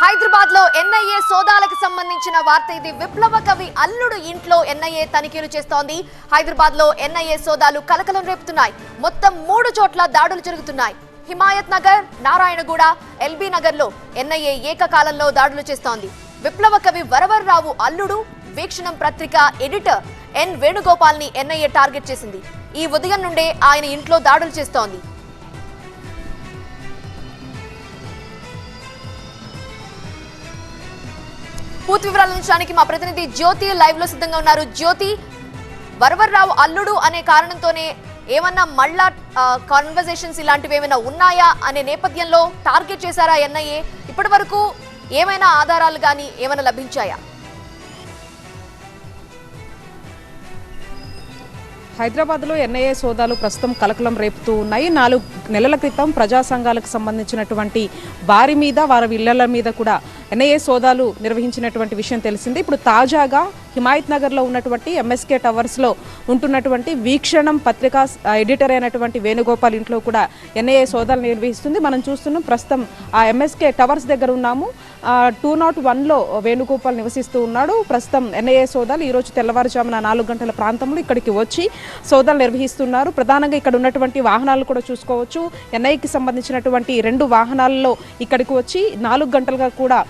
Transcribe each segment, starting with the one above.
హైదరాబాద్లో ఎన్ఐఏ సోదాలకు సంబంధించిన వార్త ఇది. విప్లవ కవి అల్లుడు ఇంట్లో ఎన్ఐఏ తనిఖీలు చేస్తోంది. హైదరాబాద్లో ఎన్ఐఏ సోదాలు కలకలం రేపుతున్నాయి. మొత్తం మూడు చోట్ల దాడులు జరుగుతున్నాయి. హిమాయత్ నగర్ నారాయణగూడ ఎల్బీ నగర్లో ఎన్ఐఏ ఏకకాలంలో దాడులు చేస్తోంది. విప్లవ కవి వరవర్రావు అల్లుడు వీక్షణం పత్రిక ఎడిటర్ ఎన్ వేణుగోపాల్ని ఎన్ఐఏ టార్గెట్ చేసింది. ఈ ఉదయం నుండే ఆయన ఇంట్లో దాడులు చేస్తోంది. పూర్తి వివరాలు అందించడానికి మా ప్రతినిధి జ్యోతి లైవ్లో సిద్ధంగా ఉన్నారు. జ్యోతి వరవర్రావు అల్లుడు అనే కారణంతోనే ఏమన్నా మళ్ళా కాన్వర్జేషన్స్ ఇలాంటివి ఏమైనా ఉన్నాయా అనే నేపథ్యంలో టార్గెట్ చేశారా ఎన్ఐఏ? ఇప్పటి వరకు ఏమైనా ఆధారాలు కానీ ఏమైనా లభించాయా? హైదరాబాద్లో ఎన్ఐఏ సోదాలు ప్రస్తుతం కలకలం రేపుతూ ఉన్నాయి. నాలుగు నెలల క్రితం ప్రజా సంఘాలకు సంబంధించినటువంటి వారి మీద వారి ఇళ్ళ మీద కూడా ఎన్ఐఏ సోదాలు నిర్వహించినటువంటి విషయం తెలిసింది. ఇప్పుడు తాజాగా హిమాయత్ నగర్లో ఉన్నటువంటి ఎంఎస్కే టవర్స్లో ఉంటున్నటువంటి వీక్షణం పత్రికా ఎడిటర్ అయినటువంటి వేణుగోపాల్ ఇంట్లో కూడా ఎన్ఐఏ సోదాలు నిర్వహిస్తుంది. మనం చూస్తున్నాం ప్రస్తుతం ఆ ఎంఎస్కే టవర్స్ దగ్గర ఉన్నాము. టూ నాట్ వన్లో వేణుగోపాల్ నివసిస్తూ ఉన్నాడు. ప్రస్తుతం ఎన్ఐఏ సోదాలు ఈరోజు తెల్లవారుజామున నాలుగు గంటల ప్రాంతంలో ఇక్కడికి వచ్చి సోదాలు నిర్వహిస్తున్నారు. ప్రధానంగా ఇక్కడ ఉన్నటువంటి వాహనాలు కూడా చూసుకోవచ్చు. ఎన్ఐకి సంబంధించినటువంటి రెండు వాహనాల్లో ఇక్కడికి వచ్చి నాలుగు గంటలుగా కూడా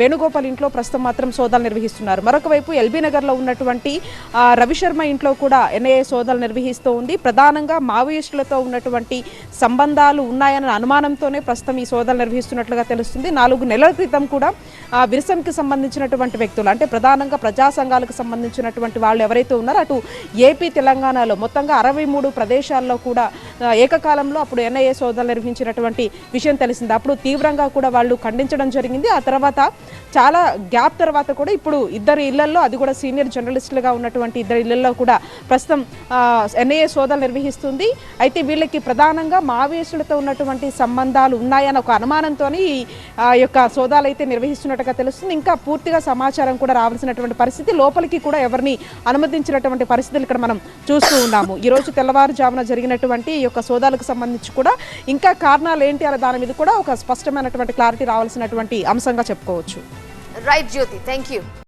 వేణుగోపాల్ ఇంట్లో ప్రస్తుతం మాత్రం సోదాలు నిర్వహిస్తున్నారు. మరొక వైపు ఎల్బీ నగర్లో ఉన్నటువంటి రవిశర్మ ఇంట్లో కూడా ఎన్ఐఏ సోదాలు నిర్వహిస్తూ ఉంది. ప్రధానంగా మావోయిస్టులతో ఉన్నటువంటి సంబంధాలు ఉన్నాయన్న అనుమానంతోనే ప్రస్తుతం ఈ సోదాలు నిర్వహిస్తున్నట్లుగా తెలుస్తుంది. నాలుగు నెలల క్రితం కూడా ఆ, విరసంకి సంబంధించినటువంటి వ్యక్తులు అంటే ప్రధానంగా ప్రజా సంఘాలకు సంబంధించినటువంటి వాళ్ళు ఎవరైతే ఉన్నారో అటు ఏపీ తెలంగాణలో మొత్తంగా అరవై మూడు ప్రదేశాల్లో కూడా ఏకకాలంలో అప్పుడు ఎన్ఐఏ సోదాలు నిర్వహించినటువంటి విషయం తెలిసింది. అప్పుడు తీవ్రంగా కూడా వాళ్ళు ఖండించడం జరిగింది. ఆ తర్వాత చాలా గ్యాప్ తర్వాత కూడా ఇప్పుడు ఇద్దరు ఇళ్ళలో అది కూడా సీనియర్ జర్నలిస్టులుగా ఉన్నటువంటి ఇద్దరు ఇళ్ళలో కూడా ప్రస్తుతం ఎన్ఐఏ సోదాలు నిర్వహిస్తుంది. అయితే వీళ్ళకి ప్రధానంగా మావోయిస్టులతో ఉన్నటువంటి సంబంధాలు ఉన్నాయని ఒక అనుమానంతో ఈ ఆ, యొక్క సోదాలు అయితే నిర్వహిస్తున్నట్టుగా తెలుస్తుంది. ఇంకా పూర్తిగా సమాచారం కూడా రావాల్సినటువంటి పరిస్థితి లోపలికి కూడా ఎవరిని అనుమతించినటువంటి పరిస్థితులు ఇక్కడ మనం చూస్తూ ఉన్నాము. ఈ రోజు తెల్లవారుజామున జరిగినటువంటి ఈ యొక్క సోదాలకు సంబంధించి కూడా ఇంకా కారణాలు ఏంటి అనే దాని మీద కూడా ఒక స్పష్టమైనటువంటి క్లారిటీ రావాల్సినటువంటి అంశంగా చెప్పుకోవచ్చు. Right, Jyoti. Thank you.